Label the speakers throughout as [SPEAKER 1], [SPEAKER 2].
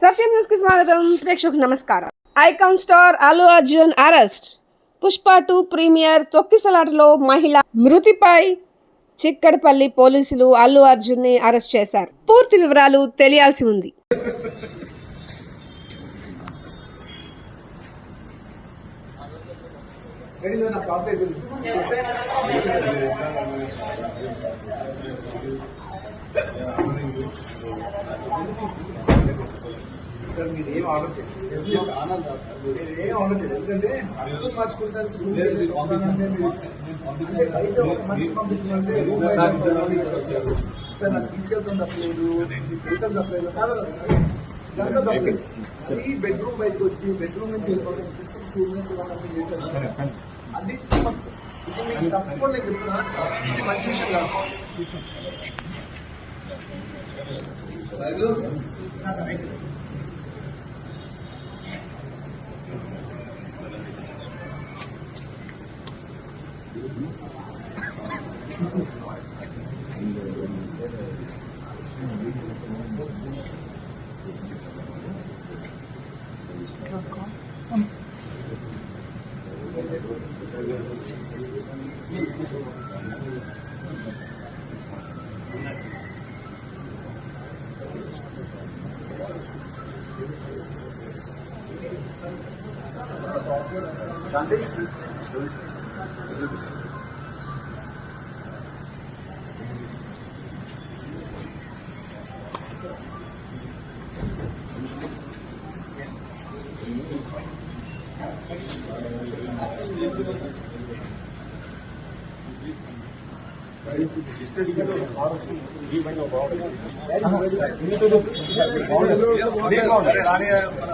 [SPEAKER 1] సత్యం న్యూస్కి స్వాగతం. ప్రేక్షకు నమస్కారం. Icon star Allu Arjun arrest. Pushpa two premiere తొక్కిసలాటలో మహిళ మృతిపై చిక్కడపల్లి పోలీసులు అల్లు అర్జున్ని అరెస్ట్ చేశారు. పూర్తి వివరాలు తెలియాల్సి ఉంది.
[SPEAKER 2] సార్ మీరు ఏం ఆర్డర్ చేస్తారు
[SPEAKER 3] మీరు
[SPEAKER 2] ఏం ఆర్డర్ చేయలేదు. ఎందుకంటే
[SPEAKER 3] అర్థం బయట ఒక మనిషి పంపించమంటే
[SPEAKER 2] సార్ నాకు తీసుకెళ్తాం తప్పలేదు. తప్పలేదు. కాదు తప్పలేదు. ఈ బెడ్రూమ్ బయటకు వచ్చి బెడ్రూమ్ నుంచి వెళ్ళిపోవడం తీసుకుని స్కూల్ నుంచి వెళ్ళడం చేశారు? అది తప్పకుండా నేను చెప్తున్నా. ఇది మంచి విషయం కాదు. Bagus. Thank you. शांति
[SPEAKER 3] ये बनो बाउंड है
[SPEAKER 2] ये तो बाउंड है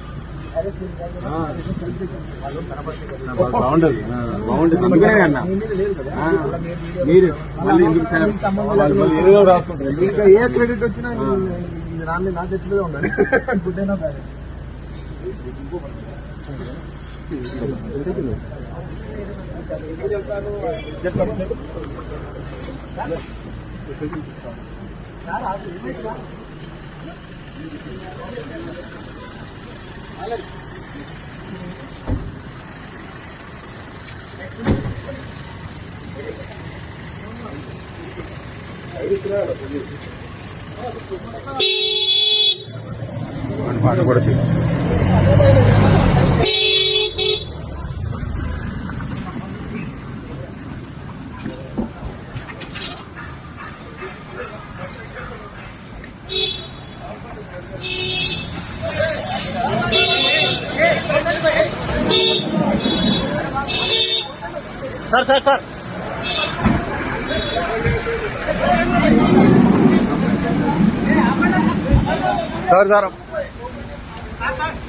[SPEAKER 3] బాగుండదు బాగుండదు అందుకనే అన్న.
[SPEAKER 2] మీరు మళ్ళీ ఎందుకు సార్? వాళ్ళు మళ్ళీ ఏదో రాస్తుంటారు. ఇంకా ఏ క్రెడిట్ వచ్చినా రాని నా చేతిలో ఉండాలి. గుడ్ అయినా బ్యాడ్
[SPEAKER 3] పాట కూడా తీయండి.
[SPEAKER 4] Sar sar sar. Sar
[SPEAKER 3] sarım.